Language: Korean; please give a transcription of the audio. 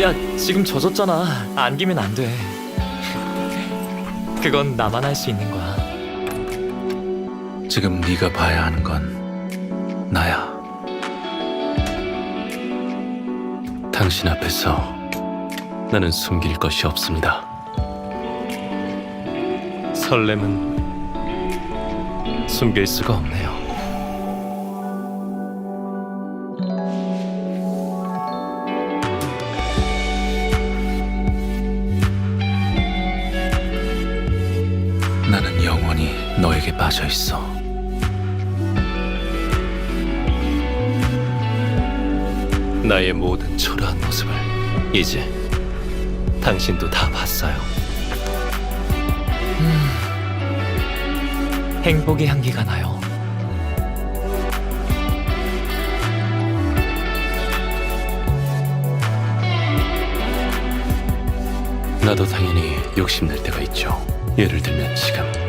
야, 지금 젖었잖아. 안기면 안 돼. 그건 나만 할 수 있는 거야. 지금 네가 봐야 하는 건 나야. 당신 앞에서 나는 숨길 것이 없습니다. 설렘은 숨길 수가 없네요. 영원히 너에게 빠져 있어. 나의 모든 초라한 모습을 이제 당신도 다 봤어요. 행복의 향기가 나요. 나도 당연히 욕심낼 때가 있죠. 예를 들면 지금